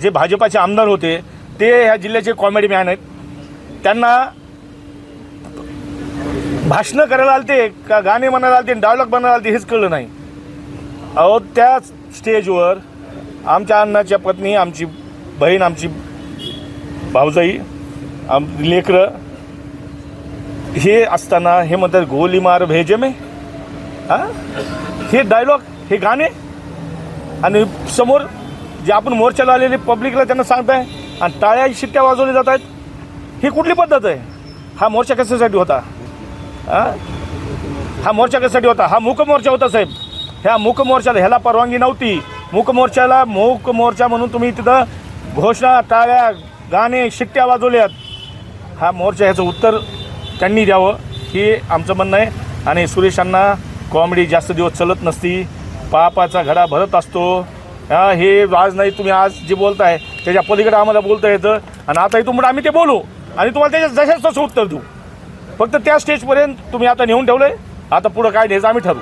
जे भाजपाचे आमदार होते ते ह्या जिल्ह्याचे कॉमेडी मॅन आहेत. त्यांना भाषणं करायला आलते का गाणे म्हणायला आलते डायलॉग बनायला आलते हेच कळलं नाही. अहो त्या स्टेजवर आमच्या अण्णाच्या पत्नी आमची बहीण आमची भाऊजाई आम लेकरं हे असताना हे म्हणतात गोली मार भेजे मे. हा हे डायलॉग हे गाणे? आणि समोर जे आपण मोर्चाला आलेले पब्लिकला त्यांना सांगताय आणि टाळ्या शिट्ट्या वाजवल्या जात आहेत ही कुठली पद्धत आहे? हा मोर्चा कशासाठी होता? हा? मोर्चा कशासाठी होता? हा मूक मोर्चा होता साहेब. ह्या मूक मोर्चाला ह्याला परवानगी नव्हती. मूक मोर्चाला मूक मोर्चा म्हणून तुम्ही तिथं घोषणा टाळ्या गाणे शिट्ट्या वाजवल्यात. हा मोर्चा ह्याचं उत्तर त्यांनी द्यावं हे आमचं म्हणणं आहे. आणि सुरेशांना कॉमेडी जास्त दिवस चलत नसती. पापाचा घडा भरत असतो. हा हे आज नाही तुम्ही आज जे बोलताय त्याच्या पलीकडे आम्हाला बोलता येतं. आणि आता इथून आम्ही ते बोलू. आणि तुम्हाला त्याच्या जशाच तसं उत्तर देऊ. फक्त त्या स्टेजपर्यंत तुम्ही आता नेऊन ठेवलंय. आता पुढं काय न्यायचं आम्ही ठरवू.